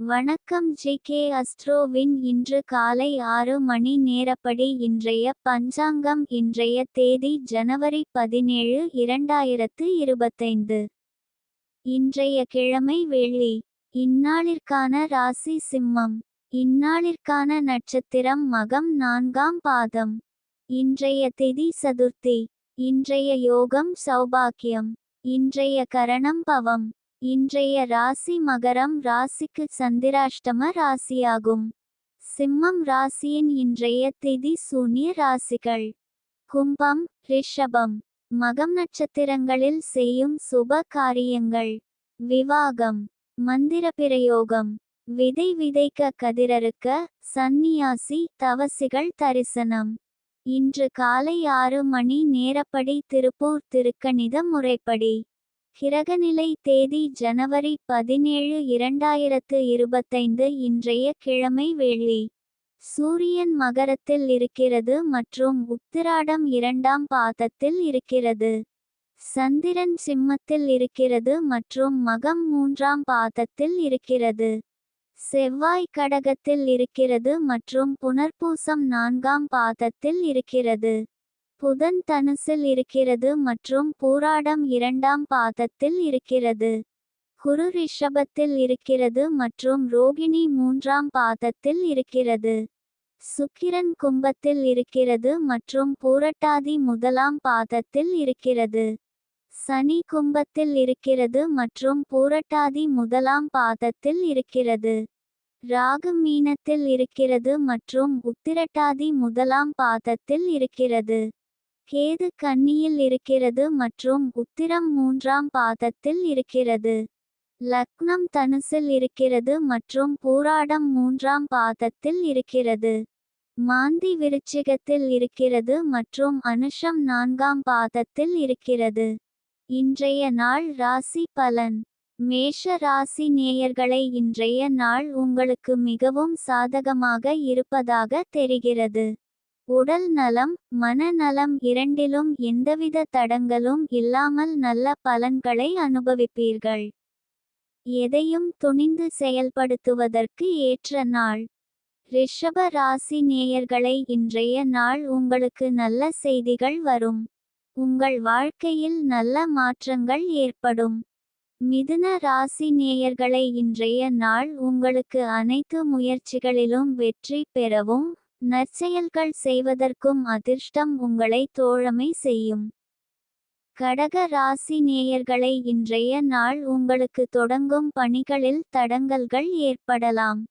வணக்கம் G K அஸ்ட்ரோவின் இன்று காலை ஆறு மணி நேரப்படி இன்றைய பஞ்சாங்கம் இன்றைய தேதி ஜனவரி பதினேழு இரண்டாயிரத்து இருபத்தைந்து. இன்றைய கிழமை வெள்ளி. இந்நாளிற்கான ராசி சிம்மம். இந்நாளிற்கான நட்சத்திரம் மகம் நான்காம் பாதம். இன்றைய திதி சதுர்த்தி. இன்றைய யோகம் சௌபாக்கியம். இன்றைய கரணம் பவம். இன்றைய ராசி மகரம் ராசிக்கு சந்திராஷ்டம ராசியாகும். சிம்மம் ராசியின் இன்றைய திதி சூன்ய ராசிகள். கும்பம் ரிஷபம். மகம் நட்சத்திரங்களில் செய்யும் சுப காரியங்கள். விவாகம். மந்திர பிரயோகம். விதை விதைக்க கதிரறுக்க சந்நியாசி தவசிகள் தரிசனம். இன்று காலை ஆறு மணி நேரப்படி திருப்பூர் திருக்கணித முறைப்படி. கிரகநிலை தேதி ஜனவரி பதினேழு இரண்டாயிரத்து இருபத்தைந்து இன்றைய கிழமை வெள்ளி சூரியன் மகரத்தில் இருக்கிறது மற்றும் உத்திராடம் இரண்டாம் பாதத்தில் இருக்கிறது. சந்திரன் சிம்மத்தில் இருக்கிறது மற்றும் மகம் மூன்றாம் பாதத்தில் இருக்கிறது. செவ்வாய் கடகத்தில் இருக்கிறது மற்றும் புனர்பூசம் நான்காம் பாதத்தில் இருக்கிறது. புதன் தனுசில் இருக்கிறது மற்றும் பூராடம் இரண்டாம் பாதத்தில் இருக்கிறது. குரு ரிஷபத்தில் இருக்கிறது மற்றும் ரோகிணி மூன்றாம் பாதத்தில் இருக்கிறது. சுக்கிரன் கும்பத்தில் இருக்கிறது மற்றும் பூரட்டாதி முதலாம் பாதத்தில் இருக்கிறது. சனி கும்பத்தில் இருக்கிறது மற்றும் பூரட்டாதி முதலாம் பாதத்தில் இருக்கிறது. ராகு மீனத்தில் இருக்கிறது மற்றும் உத்திரட்டாதி முதலாம் பாதத்தில் இருக்கிறது. கேது கன்னியில் இருக்கிறது மற்றும் உத்திரம் மூன்றாம் பாதத்தில் இருக்கிறது. லக்னம் தனுசில் இருக்கிறது மற்றும் பூராடம் மூன்றாம் பாதத்தில் இருக்கிறது. மாந்தி விருச்சிகத்தில் இருக்கிறது மற்றும் அனுஷம் நான்காம் பாதத்தில் இருக்கிறது. இன்றைய நாள் ராசி பலன். மேஷ ராசி நேயர்களை இன்றைய நாள் உங்களுக்கு மிகவும் சாதகமாக இருப்பதாக தெரிகிறது. உடல் நலம் மனநலம் இரண்டிலும் எந்தவித தடங்களும் இல்லாமல் நல்ல பலன்களை அனுபவிப்பீர்கள். எதையும் துணிந்து செயல்படுத்துவதற்கு ஏற்ற நாள். ரிஷப ராசி நேயர்களை இன்றைய நாள் உங்களுக்கு நல்ல செய்திகள் வரும். உங்கள் வாழ்க்கையில் நல்ல மாற்றங்கள் ஏற்படும். மிதுன ராசி நேயர்களை இன்றைய நாள் உங்களுக்கு அனைத்து முயற்சிகளிலும் வெற்றி பெறவும் நற்செயல்கள் செய்வதற்கும் அதிர்ஷ்டம் உங்களை தோழமை செய்யும். கடக ராசி நேயர்களை இன்றைய நாள் உங்களுக்கு தொடங்கும் பணிகளில் தடங்கல்கள் ஏற்படலாம்.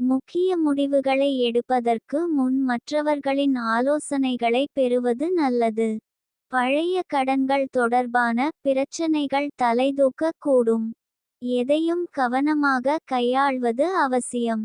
முக்கிய முடிவுகளை எடுப்பதற்கு முன் மற்றவர்களின் ஆலோசனைகளை பெறுவது நல்லது. பழைய கடன்கள் தொடர்பான பிரச்சனைகள் தலைதூக்கக்கூடும். எதையும் கவனமாக கையாள்வது அவசியம்.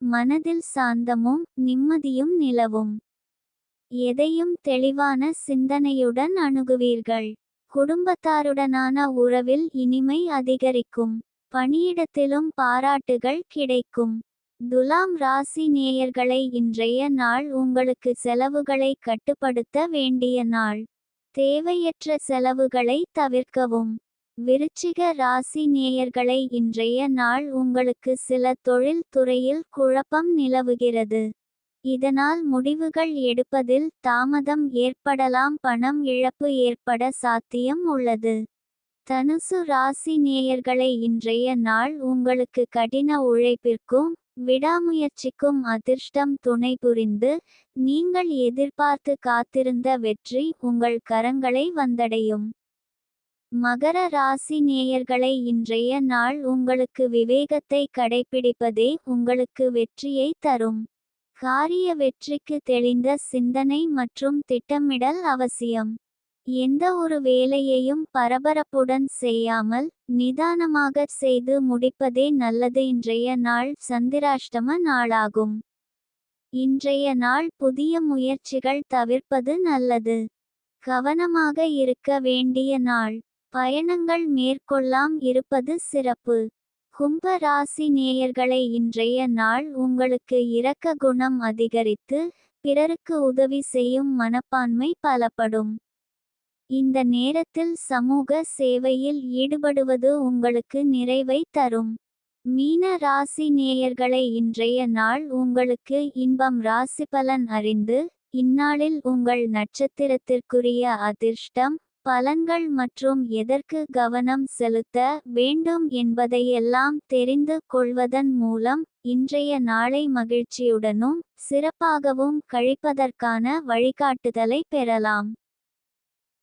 மனதில் சாந்தமும் நிம்மதியும் நிலவும். எதையும் தெளிவான சிந்தனையுடன் அணுகுவீர்கள். குடும்பத்தாருடனான உறவில் இனிமை அதிகரிக்கும். பணியிடத்திலும் பாராட்டுகள் கிடைக்கும். துலாம் ராசி நேயர்களை இன்றைய நாள் உங்களுக்கு செலவுகளை கட்டுப்படுத்த வேண்டிய நாள். தேவையற்ற செலவுகளை தவிர்க்கவும். விருச்சிக ராசி நேயர்களை இன்றைய நாள் உங்களுக்கு சில தொழில் துறையில் குழப்பம் நிலவுகிறது. இதனால் முடிவுகள் எடுப்பதில் தாமதம் ஏற்படலாம் பணம் இழப்பு ஏற்பட சாத்தியம் உள்ளது. தனுசு ராசி நேயர்களை இன்றைய நாள் உங்களுக்கு கடின உழைப்பிற்கும் விடாமுயற்சிக்கும் அதிர்ஷ்டம் துணை புரிந்து நீங்கள் எதிர்பார்த்து காத்திருந்த வெற்றி உங்கள் கரங்களை வந்தடையும். மகர ராசி நேயர்களை இன்றைய நாள் உங்களுக்கு விவேகத்தை கடைபிடிப்பதே உங்களுக்கு வெற்றியை தரும். காரிய வெற்றிக்கு தெளிந்த சிந்தனை மற்றும் திட்டமிடல் அவசியம். எந்த ஒரு வேலையையும் பரபரப்புடன் செய்யாமல் நிதானமாக செய்து முடிப்பதே நல்லது. இன்றைய நாள் சந்திராஷ்டம நாளாகும். இன்றைய நாள் புதிய முயற்சிகள் தவிர்ப்பது நல்லது. கவனமாக இருக்க வேண்டிய நாள். பயணங்கள் மேற்கொள்ளாம் இருப்பது சிறப்பு. கும்ப ராசி நேயர்களை இன்றைய நாள் உங்களுக்கு இரக்க குணம் அதிகரித்து பிறருக்கு உதவி செய்யும் மனப்பான்மை பலப்படும். இந்த நேரத்தில் சமூக சேவையில் ஈடுபடுவது உங்களுக்கு நிறைவை தரும். மீன ராசி நேயர்களை இன்றைய நாள் உங்களுக்கு இன்பம் ராசிபலன் அறிந்து இந்நாளில் உங்கள் நட்சத்திரத்திற்குரிய அதிர்ஷ்டம் பலன்கள் மற்றும் எதற்கு கவனம் செலுத்த வேண்டும் என்பதையெல்லாம் தெரிந்து கொள்வதன் மூலம் இன்றைய நாளை மகிழ்ச்சியுடனும் சிறப்பாகவும் கழிப்பதற்கான வழிகாட்டுதலை பெறலாம்.